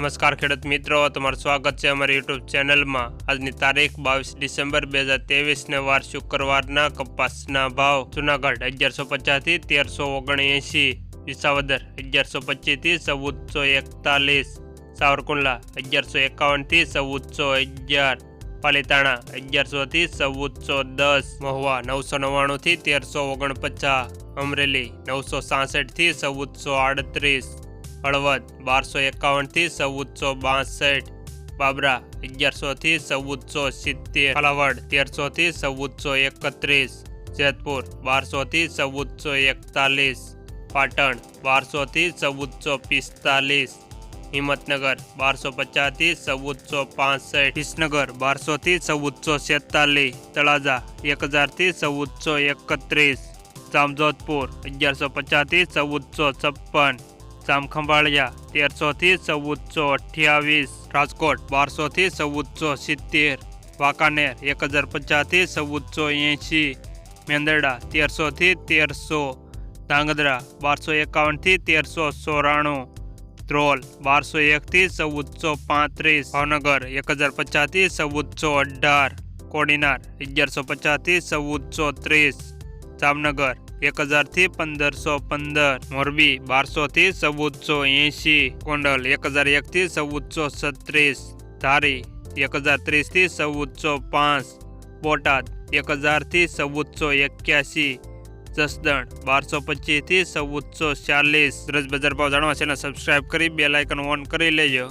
નમસ્કાર ખેડૂત મિત્રો તમારું સ્વાગત છે અમારી યુટ્યુબ ચેનલમાં આજની તારીખ બાવીસ ડિસેમ્બર બે હજાર તેવીસને વાર શુક્રવારના કપાસના ભાવ જુનાગઢ અગિયારસો પચાસથી તેરસો ઓગણએંશી વિસાવદર અગિયારસો પચીસથી ચૌદસો એકતાલીસ સાવરકુંડલા અગિયારસો એકાવનથી ચૌદસો અગિયાર પાલીતાણા અગિયારસોથી ચૌદસો દસ મહુવા નવસો નવ્વાણુંથી તેરસો ઓગણપચાસ અમરેલી નવસો સાસઠથી ચૌદસો આડત્રીસ हलवद बार सौ एकवन थी चौदह सौ बासठ बाबरा अगर सौ थी चौदह सौ सीतेर हलवड़ तेर सौ थी चौदह सौ एकत्रीस जेतपुर बार सौ थी चौदह सौ एकतालीस पाटण बार सौ थी चौदह सौ पिस्तालीस हिम्मतनगर बार सौ पचास थी चौदह सौ पांसठ विसनगर बार सौ थी चौदह सौ सैतालीस तलाजा एक हजार थी चौदह सौ एकत्रीस जामजोधपुर अगर सौ पचास थी चौदह सौ छप्पन कामखंबाळिया 1300 થી 1428 રાજકોટ 1200 થી 1470 વાકાનેર 1050 થી 1480 મેંદરેડા 1300 થી 1300 તાંગદરા 1251 થી 1394 ડ્રોલ 1201 થી 1435 ભવનગર 1050 થી 1418 કોડીનાર 1150 થી 1430 સામનગર 1000 થી 1515 મોરબી 1200 થી 1480 કોંડલ 1001 થી 1436 ધારી 1030 થી 1405 પોટાડ 1000 થી 1481 જસદણ 1225 થી 1440 રજબજરપાવ જાણવા છે ને સબસ્ક્રાઇબ કરી બેલ આઇકન ઓન કરી લેજો